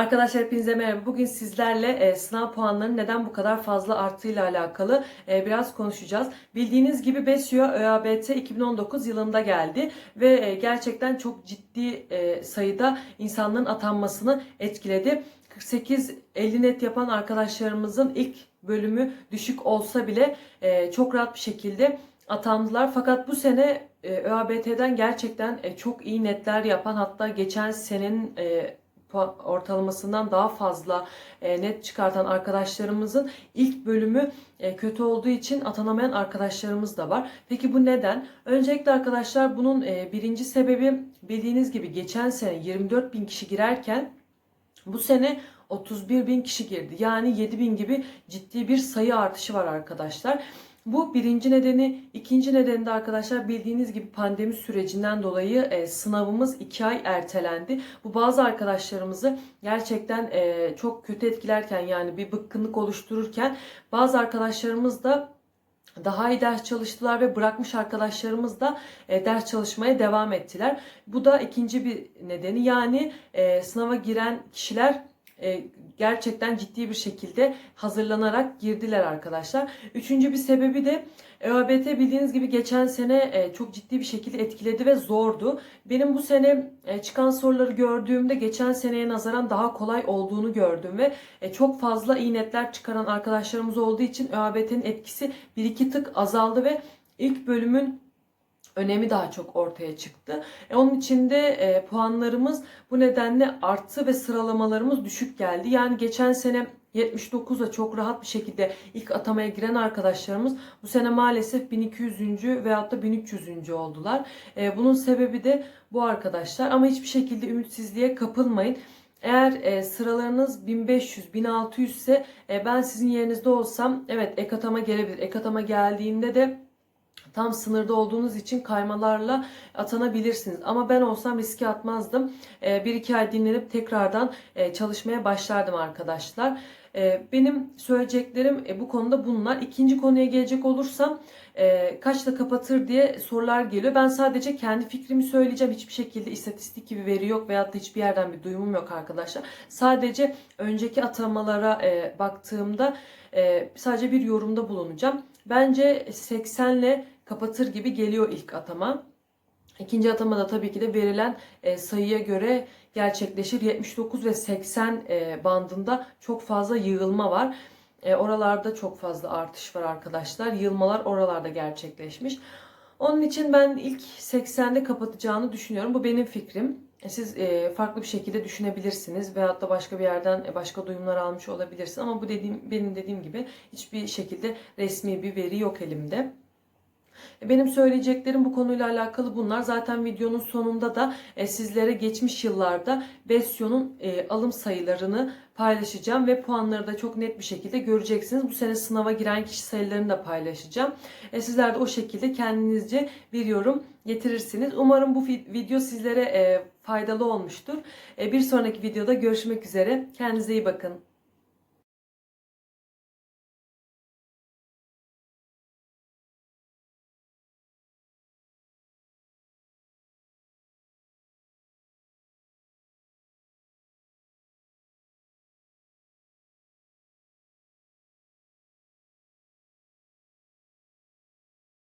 Arkadaşlar hepinize merhaba. Bugün sizlerle e, sınav puanlarının neden bu kadar fazla arttığıyla alakalı e, biraz konuşacağız. Bildiğiniz gibi BESYO ÖABT 2019 yılında geldi ve e, gerçekten çok ciddi e, sayıda insanların atanmasını etkiledi. 48-50 net yapan arkadaşlarımızın ilk bölümü düşük olsa bile e, çok rahat bir şekilde atandılar. Fakat bu sene e, ÖABT'den gerçekten e, çok iyi netler yapan hatta geçen senenin e, ortalamasından daha fazla e, net çıkartan arkadaşlarımızın ilk bölümü e, kötü olduğu için atanamayan arkadaşlarımız da var. Peki bu neden? Öncelikle arkadaşlar bunun e, birinci sebebi bildiğiniz gibi geçen sene 24 bin kişi girerken bu sene 31 bin kişi girdi. Yani 7 bin gibi ciddi bir sayı artışı var arkadaşlar. Bu birinci nedeni. ikinci nedeni de arkadaşlar bildiğiniz gibi pandemi sürecinden dolayı e, sınavımız 2 ay ertelendi. Bu bazı arkadaşlarımızı gerçekten e, çok kötü etkilerken yani bir bıkkınlık oluştururken bazı arkadaşlarımız da daha iyi ders çalıştılar ve bırakmış arkadaşlarımız da e, ders çalışmaya devam ettiler. Bu da ikinci bir nedeni. Yani e, sınava giren kişiler e, gerçekten ciddi bir şekilde hazırlanarak girdiler arkadaşlar. Üçüncü bir sebebi de ÖABT bildiğiniz gibi geçen sene e, çok ciddi bir şekilde etkiledi ve zordu. Benim bu sene e, çıkan soruları gördüğümde geçen seneye nazaran daha kolay olduğunu gördüm ve çok fazla iyi çıkaran arkadaşlarımız olduğu için ÖABT'nin etkisi bir iki tık azaldı ve ilk bölümün önemi daha çok ortaya çıktı. E, onun için de e, puanlarımız bu nedenle arttı ve sıralamalarımız düşük geldi. Yani geçen sene 79'a çok rahat bir şekilde ilk atamaya giren arkadaşlarımız bu sene maalesef 1200. veyahut da 1300. oldular. E, bunun sebebi de bu arkadaşlar ama hiçbir şekilde ümitsizliğe kapılmayın. Eğer e, sıralarınız 1500, 1600 ise e, ben sizin yerinizde olsam evet ek atama gelebilir. Ek atama geldiğinde de tam sınırda olduğunuz için kaymalarla atanabilirsiniz. Ama ben olsam riske atmazdım. Ee, bir iki ay dinlenip tekrardan e, çalışmaya başlardım arkadaşlar. Ee, Benim söyleyeceklerim e, bu konuda bunlar. İkinci konuya gelecek olursam e, kaçta kapatır diye sorular geliyor. Ben sadece kendi fikrimi söyleyeceğim. Hiçbir şekilde istatistik gibi veri yok veyahut da hiçbir yerden bir duyumum yok arkadaşlar. Sadece önceki atamalara e, baktığımda e, sadece bir yorumda bulunacağım. Bence 80 ile kapatır gibi geliyor ilk atama. İkinci atamada tabii ki de verilen e, sayıya göre gerçekleşir. 79 ve 80 e, bandında çok fazla yığılma var. E, oralarda çok fazla artış var arkadaşlar. Yığılmalar oralarda gerçekleşmiş. Onun için ben ilk 80'de kapatacağını düşünüyorum. Bu benim fikrim. Siz e, farklı bir şekilde düşünebilirsiniz veyahut da başka bir yerden e, başka duyumlar almış olabilirsiniz. Ama bu dediğim benim dediğim gibi hiçbir şekilde resmi bir veri yok elimde. E, Benim söyleyeceklerim bu konuyla alakalı bunlar. Zaten videonun sonunda da e, sizlere geçmiş yıllarda Besyo'nun e, alım sayılarını paylaşacağım ve puanları da çok net bir şekilde göreceksiniz. Bu sene sınava giren kişi sayılarını da paylaşacağım. Sizler de o şekilde kendinizce bir yorum getirirsiniz. Umarım bu vi- video sizlere faydalı olmuştur. Bir sonraki videoda görüşmek üzere. Kendinize iyi bakın.